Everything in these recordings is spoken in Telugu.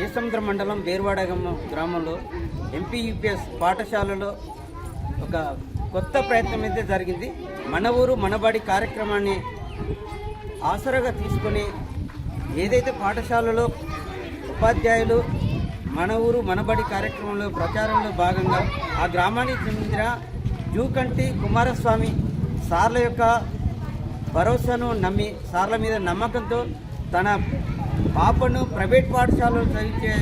కేసముద్ర మండలం బేర్వాడ గ్రామంలో ఎంపీయూపీఎస్ పాఠశాలలో ఒక కొత్త ప్రయత్నం అయితే జరిగింది. మన ఊరు మనబడి కార్యక్రమాన్ని ఆసరాగా తీసుకొని ఏదైతే పాఠశాలలో ఉపాధ్యాయులు మన ఊరు మనబడి కార్యక్రమంలో ప్రచారంలో భాగంగా ఆ గ్రామానికి చెందిన జూకంటి కుమారస్వామి సార్ల యొక్క భరోసాను నమ్మి సార్ల మీద నమ్మకంతో తన పాపను ప్రైవేట్ పాఠశాలలో చదివించే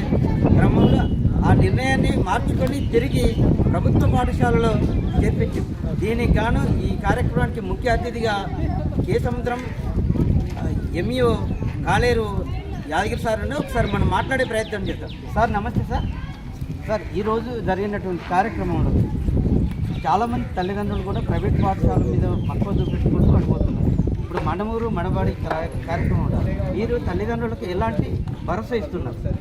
క్రమంలో ఆ నిర్ణయాన్ని మార్చుకొని తిరిగి ప్రభుత్వ పాఠశాలలో చేర్పించి. దీనికి గాను ఈ కార్యక్రమానికి ముఖ్య అతిథిగా కేసముద్రం ఎంఈఓ కాలేరు యాదగిరి సార్ ఉండే ఒకసారి మనం మాట్లాడే ప్రయత్నం చేద్దాం. సార్ నమస్తే సార్. సార్ ఈరోజు జరిగినటువంటి కార్యక్రమంలో చాలామంది తల్లిదండ్రులు కూడా ప్రైవేట్ పాఠశాల మీద మక్కువ చూపించుకుంటూ పడిపోతున్నారు మనమూరు మనబడి కార్య- కార్యక్రమం ఉండాలి. మీరు తల్లిదండ్రులకు ఎలాంటి భరోసా ఇస్తున్నారు? సార్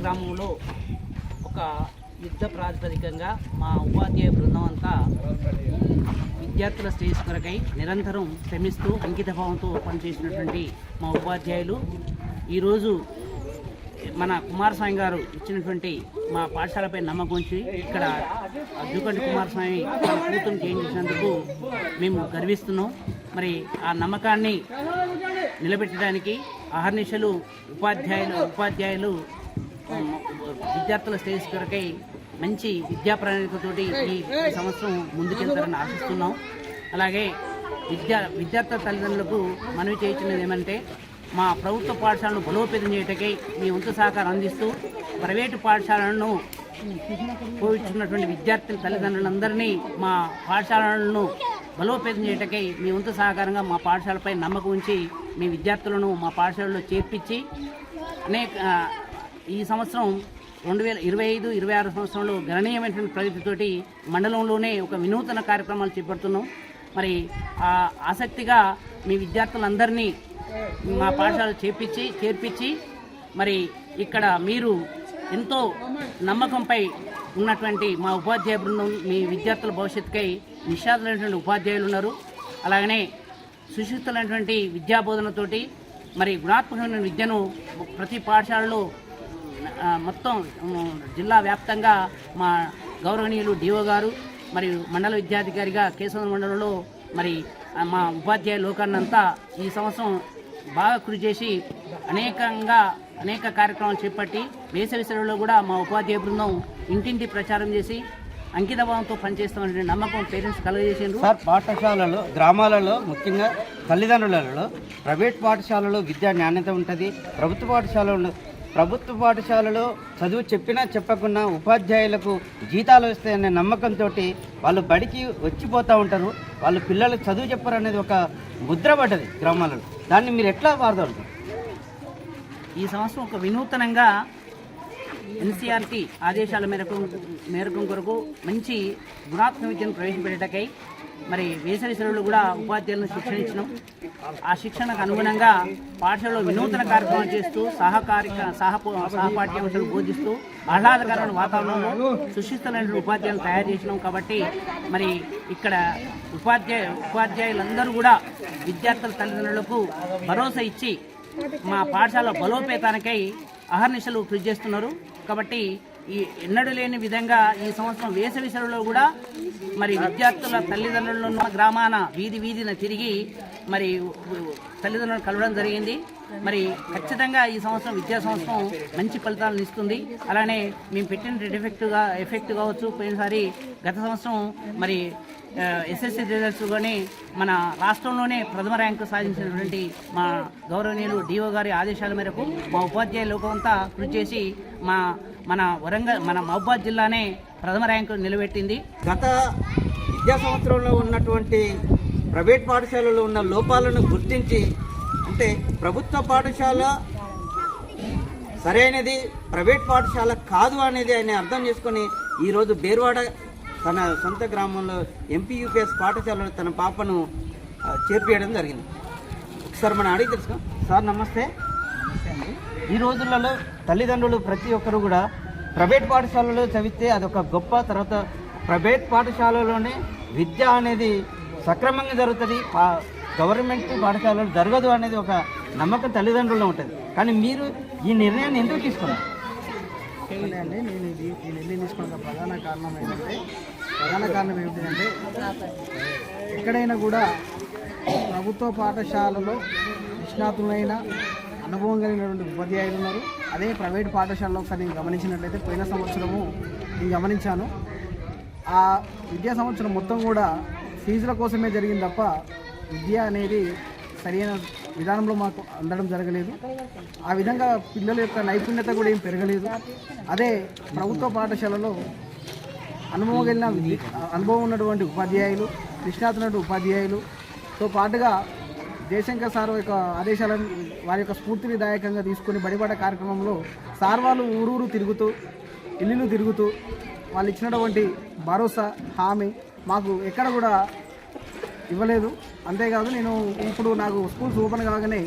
గ్రామంలో ఒక యుద్ధ ప్రాతిపదికంగా మా ఉపాధ్యాయ బృందం అంతా విద్యార్థుల స్టేజ్ కొరకై నిరంతరం శ్రమిస్తూ అంకితభావంతో పనిచేసినటువంటి మా ఉపాధ్యాయులు. ఈరోజు మన కుమారస్వామి గారు ఇచ్చినటువంటి మా పాఠశాలపై నమ్మకం ఉంచి ఇక్కడ అద్దుకంటి కుమారస్వామి కూతురు చేయించినందుకు మేము గర్విస్తున్నాం. మరి ఆ నమ్మకాన్ని నిలబెట్టడానికి అహర్నిశలు ఉపాధ్యాయులు ఉపాధ్యాయులు విద్యార్థుల స్థేస్ కొరకై మంచి విద్యా ప్రణాళికతోటి ఈ సంవత్సరం ముందుకెళ్తారని ఆశిస్తున్నాం. అలాగే విద్యా విద్యార్థుల తల్లిదండ్రులకు మనవి చేయించినది ఏమంటే మా ప్రభుత్వ పాఠశాలను బలోపేతం చేయటకై మీ వంతు సహకారం అందిస్తూ ప్రైవేటు పాఠశాలను పోయించుకున్నటువంటి విద్యార్థుల తల్లిదండ్రులందరినీ మా పాఠశాలలను బలోపేతం చేయటకై మీ వంతు సహకారంగా మా పాఠశాలపై నమ్మకం ఉంచి మీ విద్యార్థులను మా పాఠశాలలో చేర్పించి అనేక ఈ సంవత్సరం రెండు వేల ఇరవై ఐదు ఇరవై ఆరు సంవత్సరంలో గణనీయమైనటువంటి ప్రగతితోటి మండలంలోనే ఒక వినూతన కార్యక్రమాలు చేపడుతున్నాం. మరి ఆసక్తిగా మీ విద్యార్థులందరినీ మా పాఠశాల చేపించి చేర్పించి మరి ఇక్కడ మీరు ఎంతో నమ్మకంపై ఉన్నటువంటి మా ఉపాధ్యాయ బృందం మీ విద్యార్థుల భవిష్యత్తుకై నిషాదులైనటువంటి ఉపాధ్యాయులు ఉన్నారు. అలాగనే సుశిస్తులైనటువంటి విద్యాబోధనతోటి మరి గుణాత్మకమైన విద్యను ప్రతి పాఠశాలలో మొత్తం జిల్లా వ్యాప్తంగా మా గౌరవనీయులు డిఓ గారు మరియు మండల విద్యాధికారిగా కేశవ మండలంలో మరి మా ఉపాధ్యాయ లోకాన్నంతా ఈ సంవత్సరం బాగా కృషి చేసి అనేకంగా అనేక కార్యక్రమాలు చేపట్టి వేసవి సెలవులో కూడా మా ఉపాధ్యాయ బృందం ఇంటింటి ప్రచారం చేసి అంకితభావంతో పనిచేస్తామనే నమ్మకం పేరెంట్స్ కలుగజేసిండ్రు. సార్ పాఠశాలలో గ్రామాలలో ముఖ్యంగా తల్లిదండ్రులలో ప్రైవేట్ పాఠశాలలో విద్యా నాణ్యత ఉంటుంది. ప్రభుత్వ పాఠశాలలో ప్రభుత్వ పాఠశాలలో చదువు చెప్పినా చెప్పకుండా ఉపాధ్యాయులకు జీతాలు వస్తాయనే నమ్మకంతో వాళ్ళు బడికి వచ్చిపోతూ ఉంటారు. వాళ్ళు పిల్లలకు చదువు చెప్పరు అనేది ఒక ముద్ర పడ్డది గ్రామాలలో. దాన్ని మీరు ఎట్లా వాడతారు? ఈ సంవత్సరం ఒక వినూతనంగా ఎన్సీఆర్టీ ఆదేశాల మేరకు మేరకు కొరకు మంచి గుణాత్మక విద్యను ప్రవేశపెట్టేటకై మరి వేసవి సెలవులు కూడా ఉపాధ్యాయులను శిక్షణ ఇచ్చినాం. ఆ శిక్షణకు అనుగుణంగా పాఠశాలలో వినూతన కార్యక్రమాలు చేస్తూ సహకారిక సహ సహపాఠ్యాంశాలు బోధిస్తూ ఆహ్లాదకరమైన వాతావరణంలో సుశిస్తమైన ఉపాధ్యాయులను తయారు చేసినాం కాబట్టి మరి ఇక్కడ ఉపాధ్యాయ ఉపాధ్యాయులందరూ కూడా విద్యార్థుల తల్లిదండ్రులకు భరోసా ఇచ్చి మా పాఠశాల బలోపేతానికై అహర్నిశలు కృషి చేస్తున్నారు. కాబట్టి ఈ ఎన్నడూ లేని విధంగా ఈ సంవత్సరం వేసవి సెలవులో కూడా మరి విద్యార్థుల తల్లిదండ్రులను ఉన్న గ్రామాన వీధి వీధిన తిరిగి మరి తల్లిదండ్రులను కలవడం జరిగింది. మరి ఖచ్చితంగా ఈ సంవత్సరం విద్యా సంవత్సరం మంచి ఫలితాలను ఇస్తుంది. అలానే మేము పెట్టిన ఎఫెక్ట్గా ఎఫెక్ట్ కావచ్చు. పోయినసారి గత సంవత్సరం మరి ఎస్ఎస్సి రిజల్ట్స్ కానీ మన రాష్ట్రంలోనే ప్రథమ ర్యాంకు సాధించినటువంటి మా గౌరవనీయులు డిఓ గారి ఆదేశాల మేరకు మా ఉపాధ్యాయ లోకమంతా కృషి చేసి మా మన వరంగల్ మన మహబాద్ జిల్లానే ప్రథమ ర్యాంకు నిలబెట్టింది. గత విద్యా సంవత్సరంలో ఉన్నటువంటి ప్రైవేట్ పాఠశాలలో ఉన్న లోపాలను గుర్తించి అంటే ప్రభుత్వ పాఠశాల సరైనది ప్రైవేట్ పాఠశాల కాదు అనేది ఆయన అర్థం చేసుకొని ఈరోజు బేర్వాడ తన సొంత గ్రామంలో ఎంపీ యూపీఎస్ పాఠశాలలో తన పాపను చేర్పియడం జరిగింది. ఒకసారి మనం అడిగి తెలుసుకో సార్ నమస్తే. ఈ రోజులలో తల్లిదండ్రులు ప్రతి ఒక్కరు కూడా ప్రైవేట్ పాఠశాలలో చదివితే అదొక గొప్ప తర్వాత ప్రైవేట్ పాఠశాలలోనే విద్య అనేది సక్రమంగా జరుగుతుంది. పా- గవర్నమెంట్ పాఠశాలలో జరగదు అనేది ఒక నమ్మకం తల్లిదండ్రుల్లో ఉంటుంది. కానీ మీరు ఈ నిర్ణయాన్ని ఎందుకు తీసుకున్నారు? అండి నేను ఇది ఈ నిర్ణయం తీసుకున్న ప్రధాన కారణం ఏంటంటే ప్రధాన కారణం ఏమిటంటే ఎక్కడైనా కూడా ప్రభుత్వ పాఠశాలలో నిష్ణాతులైన అనుభవం కలిగినటువంటి ఉపాధ్యాయులు ఉన్నారు. అదే ప్రైవేట్ పాఠశాలలో ఒకసారి నేను గమనించినట్లయితే పోయిన సంవత్సరము నేను గమనించాను. ఆ విద్యా సంవత్సరం మొత్తం కూడా ఫీజుల కోసమే జరిగింది తప్ప విద్య అనేది సరైన విధానంలో మాకు అందడం జరగలేదు. ఆ విధంగా పిల్లల యొక్క నైపుణ్యత కూడా ఏం పెరగలేదు. అదే ప్రభుత్వ పాఠశాలలో అనుభవం కలిగిన అనుభవం ఉన్నటువంటి ఉపాధ్యాయులు నిష్ణాతున్నటువంటి ఉపాధ్యాయులుతో పాటుగా జయశంకర్ సార్ యొక్క ఆదేశాలను వారి యొక్క స్ఫూర్తిని దాయకంగా తీసుకొని బడిబాట కార్యక్రమంలో సార్ వాళ్ళు ఊరూరు తిరుగుతూ ఇల్లు తిరుగుతూ వాళ్ళు ఇచ్చినటువంటి భరోసా హామీ మాకు ఎక్కడ కూడా ఇవ్వలేదు. అంతేకాదు నేను ఇప్పుడు నాకు స్కూల్స్ ఓపెన్ కాగానే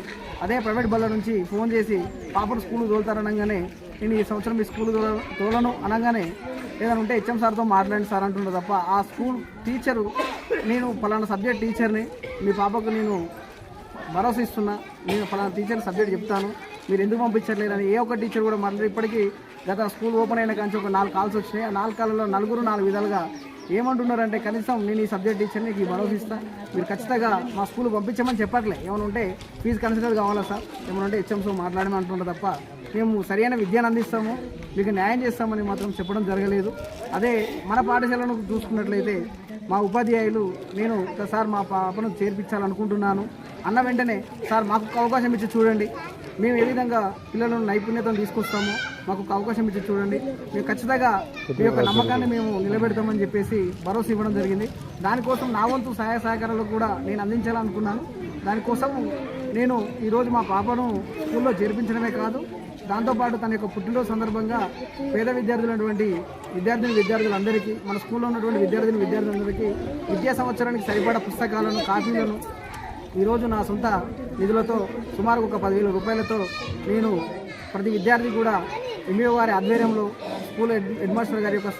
అదే ప్రైవేట్ బల్ల నుంచి ఫోన్ చేసి పాపను స్కూల్ తోలుతారనగానే నేను ఈ సంవత్సరం మీ స్కూల్ తోలను అనగానే ఏదైనా ఉంటే హెచ్ఎం సార్తో మాట్లాడండి సార్ అంటున్నా తప్ప ఆ స్కూల్ టీచరు నేను ఫలానా సబ్జెక్ట్ టీచర్ని మీ పాపకు నేను భరోసా ఇస్తున్నా నేను పలానా టీచర్ సబ్జెక్ట్ చెప్తాను మీరు ఎందుకు పంపించట్లేదని ఏ ఒక్క టీచర్ కూడా మాట్లాడి ఇప్పటికీ గత స్కూల్ ఓపెన్ అయిన కానీ ఒక నాలుగు కాల్స్ వచ్చినాయి. ఆ నాలుగు కాలంలో నలుగురు నాలుగు విధాలుగా ఏమంటున్నారంటే కనీసం నేను ఈ సబ్జెక్ట్ టీచర్ని ఈ భరోసా ఇస్తా మీరు ఖచ్చితంగా మా స్కూల్ పంపించమని చెప్పట్లే. ఏమైనా ఉంటే ఫీజు కన్సిడర్ కావాలా సార్? ఏమైనా ఉంటే హెచ్ఎంసో మాట్లాడమని అంటున్నారు తప్ప మేము సరైన విద్యను అందిస్తాము మీకు న్యాయం చేస్తామని మాత్రం చెప్పడం జరగలేదు. అదే మన పాఠశాలను చూసుకున్నట్లయితే మా ఉపాధ్యాయులు నేను సార్ మా పాపను చేర్పించాలనుకుంటున్నాను. అన్న వెంటనే సార్ మాకు అవకాశం ఇచ్చి చూడండి. మేము ఏ విధంగా పిల్లలను నైపుణ్యతను తీసుకొస్తామో మాకు ఒక అవకాశం ఇచ్చి చూడండి. మేము ఖచ్చితంగా మీ యొక్క నమ్మకాన్ని మేము నిలబెడతామని చెప్పేసి భరోసా ఇవ్వడం జరిగింది. దానికోసం నా వంతు సహాయ సహకారాలు కూడా నేను అందించాలనుకున్నాను. దానికోసం నేను ఈరోజు మా పాపను స్కూల్లో చేర్పించడమే కాదు దాంతోపాటు తన యొక్క పుట్టినరోజు సందర్భంగా పేద విద్యార్థులైనటువంటి విద్యార్థిని విద్యార్థులందరికీ మన స్కూల్లో ఉన్నటువంటి విద్యార్థిని విద్యార్థులందరికీ విద్యా సంవత్సరానికి సరిపడా పుస్తకాలను కాపీలను ఈరోజు నా సొంత నిధులతో సుమారు ఒక పదివేల రూపాయలతో నేను ప్రతి విద్యార్థి కూడా ఎంఏ వారి ఆధ్వర్యంలో స్కూల్ హెడ్మాస్టర్ గారి యొక్క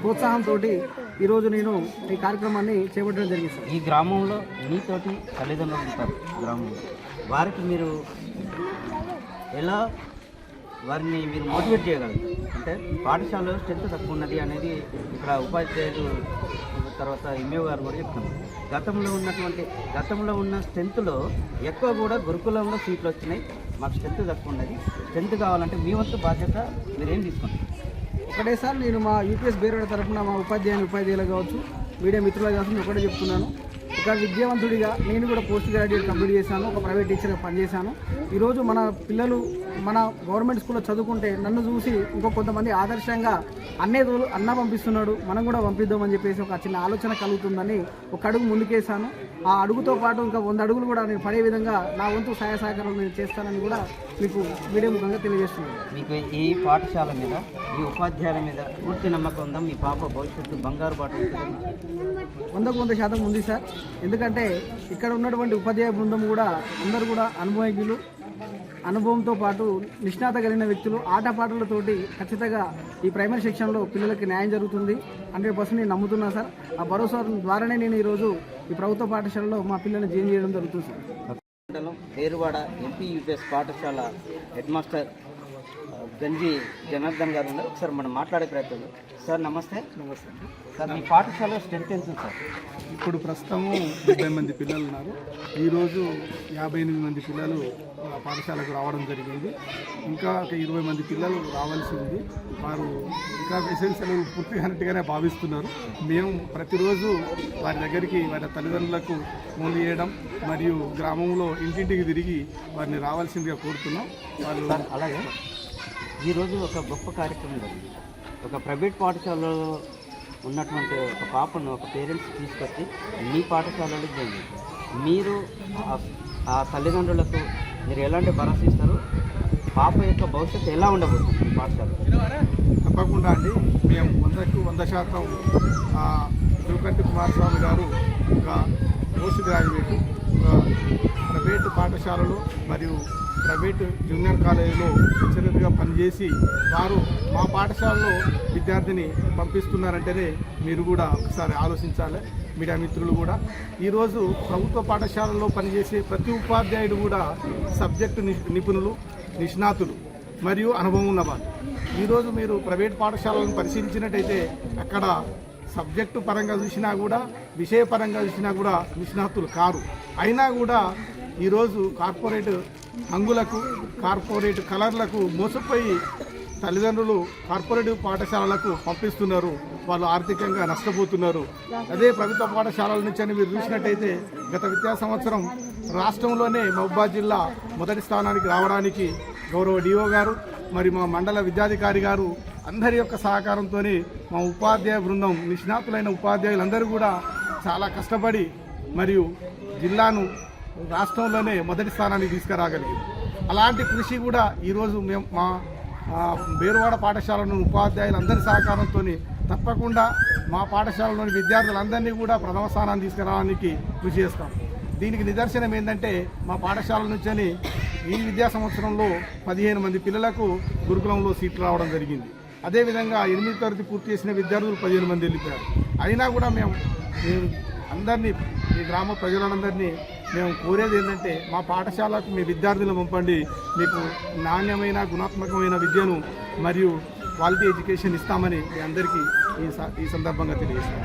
ప్రోత్సాహంతో ఈరోజు నేను ఈ కార్యక్రమాన్ని చేపట్టడం జరిగింది ఈ గ్రామంలో మీతోటి తల్లిదండ్రులు ఉంటారు గ్రామంలో. వారికి మీరు ఎలా వారిని మీరు మోటివేట్ చేయగలరు? అంటే పాఠశాలలో స్ట్రెంత్ తక్కువ ఉన్నది అనేది ఇక్కడ ఉపాధ్యాయులు తర్వాత ఎంఏ గారు కూడా చెప్తున్నారు. గతంలో ఉన్నటువంటి గతంలో ఉన్న స్ట్రెంత్లో ఎక్కువ కూడా గురుకులంలో సీట్లు వచ్చినాయి. మాకు స్ట్రెంత్ తక్కువ ఉన్నది. స్ట్రెంత్ కావాలంటే మీ వంతు బాధ్యత మీరేం తీసుకోండి. ఒకటేసారి నేను మా యూపీఎస్ బేరోడ తరఫున మా ఉపాధ్యాయుని ఉపాధ్యాయులు కావచ్చు మీడియా మిత్రులు కావచ్చు ఒకటే చెప్తున్నాను. ఒక విద్యావంతుడిగా నేను కూడా పోస్ట్ గ్రాడ్యుయేట్ కంప్లీట్ చేశాను ఒక ప్రైవేట్ టీచర్గా పనిచేశాను. ఈరోజు మన పిల్లలు మన గవర్నమెంట్ స్కూల్లో చదువుకుంటే నన్ను చూసి ఇంకో కొంతమంది ఆదర్శంగా అన్నే తోలు అన్న పంపిస్తున్నాడు మనం కూడా పంపిద్దామని చెప్పేసి ఒక చిన్న ఆలోచన కలుగుతుందని ఒక అడుగు ముందుకేశాను. ఆ అడుగుతో పాటు ఇంకా వంద అడుగులు కూడా నేను పడే విధంగా నా వంతు సహాయ సహకారాలు నేను చేస్తానని కూడా మీకు మీడియా ముఖంగా తెలియజేస్తున్నాను. మీకు ఈ పాఠశాల మీద ఈ ఉపాధ్యాయుల మీద పూర్తి నమ్మకం ఉందా? మీ పాప భవిష్యత్తు బంగారు బాట ఉంటుంది? వందకు వంద శాతం ఉంది సార్. ఎందుకంటే ఇక్కడ ఉన్నటువంటి ఉపాధ్యాయ బృందం కూడా అందరూ కూడా అనుభవజ్ఞులు. అనుభవంతో పాటు నిష్ణాత కలిగిన వ్యక్తులు. ఆటపాటలతోటి ఖచ్చితంగా ఈ ప్రైమరీ సెక్షన్లో పిల్లలకి న్యాయం జరుగుతుంది. హండ్రెడ్ పర్సెంట్ నేను నమ్ముతున్నా సార్. ఆ భరోసా ద్వారానే నేను ఈరోజు ఈ ప్రభుత్వ పాఠశాలలో మా పిల్లల్ని జాయిన్ చేయడం జరుగుతుంది సార్. మండలం పేరువాడ ఎంపీ యూపీఎస్ పాఠశాల హెడ్ మాస్టర్ గంజి జనార్దన్ గారు ఉన్నారు. ఒకసారి మనం మాట్లాడే ప్రయత్నం సార్ నమస్తే. నమస్తే సార్ మీ పాఠశాల స్ట్రెంత్ ఎంత సార్? ఇప్పుడు ప్రస్తుతము డెబ్బై మంది పిల్లలు ఉన్నారు. ఈరోజు యాభై ఎనిమిది మంది పిల్లలు పాఠశాలకు రావడం జరిగింది. ఇంకా ఒక ఇరవై మంది పిల్లలు రావాల్సి ఉంది. వారు ఇంకా ఎసెన్షియల్ పూర్తి అయినట్టుగానే భావిస్తున్నారు. మేము ప్రతిరోజు వారి దగ్గరికి వారి తల్లిదండ్రులకు ఫోన్ చేయడం మరియు గ్రామంలో ఇంటింటికి తిరిగి వారిని రావాల్సిందిగా కోరుతున్నాం. వాళ్ళు అలాగే. ఈరోజు ఒక గొప్ప కార్యక్రమం జరిగింది. ఒక ప్రైవేట్ పాఠశాలలో ఉన్నటువంటి ఒక పాపను ఒక పేరెంట్స్ తీసుకొచ్చి మీ పాఠశాలలో జాయిన్ మీరు ఆ- తల్లిదండ్రులకు మీరు ఎలాంటి భరోసా ఇస్తారు? పాప యొక్క భవిష్యత్తు ఎలా ఉండబోతుంది మీ తప్పకుండా అండి. మేము వందకు వంద శాతం ఆ, తిరుపతి కుమారస్వామి గారు ఒక పోస్ట్ గ్రాడ్యుయేట్ ప్రైవేటు పాఠశాలలు మరియు ప్రైవేటు జూనియర్ కాలేజీలో లెక్చరర్గా పనిచేసి వారు మా పాఠశాలలో విద్యార్థిని పంపిస్తున్నారంటేనే మీరు కూడా ఒకసారి ఆలోచించాలి. మీడియా మిత్రులు కూడా. ఈరోజు ప్రభుత్వ పాఠశాలలో పనిచేసే ప్రతి ఉపాధ్యాయుడు కూడా సబ్జెక్టు ని- నిపుణులు నిష్ణాతులు మరియు అనుభవం ఉన్నవారు. ఈరోజు మీరు ప్రైవేట్ పాఠశాలను పరిశీలించినట్టయితే అక్కడ సబ్జెక్టు పరంగా చూసినా కూడా విషయ పరంగా చూసినా కూడా నిష్ణాతులు కారు. అయినా కూడా ఈరోజు కార్పొరేట్ హంగులకు కార్పొరేట్ కలర్లకు మోసపోయి తల్లిదండ్రులు కార్పొరేట్ పాఠశాలలకు పంపిస్తున్నారు. వాళ్ళు ఆర్థికంగా నష్టపోతున్నారు. అదే ప్రభుత్వ పాఠశాలల నుంచి అని మీరు చూసినట్టయితే గత విద్యా సంవత్సరం రాష్ట్రంలోనే మహబూబాద్ జిల్లా మొదటి స్థానానికి రావడానికి గౌరవ డిఓ గారు మరి మా మండల విద్యాధికారి గారు అందరి యొక్క సహకారంతో మా ఉపాధ్యాయ బృందం నిష్ణాతులైన ఉపాధ్యాయులందరూ కూడా చాలా కష్టపడి మరియు జిల్లాను రాష్ట్రంలోనే మొదటి స్థానానికి తీసుకురాగలిగింది అలాంటి కృషి కూడా ఈరోజు మేము మా బేరువాడ పాఠశాలను ఉపాధ్యాయులందరి సహకారంతో తప్పకుండా మా పాఠశాలలోని విద్యార్థులందరినీ కూడా ప్రథమ స్థానాన్ని తీసుకురావడానికి కృషి చేస్తాం. దీనికి నిదర్శనం ఏంటంటే మా పాఠశాల నుంచి ఈ విద్యా సంవత్సరంలో పదిహేను మంది పిల్లలకు గురుకులంలో సీట్లు రావడం జరిగింది. అదేవిధంగా ఎనిమిది తరగతి పూర్తి చేసిన విద్యార్థులు పదిహేను మంది వెళ్ళిపోయారు. అయినా కూడా మేము మేము అందరినీ ఈ గ్రామ ప్రజలందరినీ మేము కోరేది ఏంటంటే మా పాఠశాలకు మీ విద్యార్థులను పంపండి. మీకు నాణ్యమైన గుణాత్మకమైన విద్యను మరియు క్వాలిటీ ఎడ్యుకేషన్ ఇస్తామని మీ అందరికీ ఈ స- ఈ సందర్భంగా తెలియజేస్తాను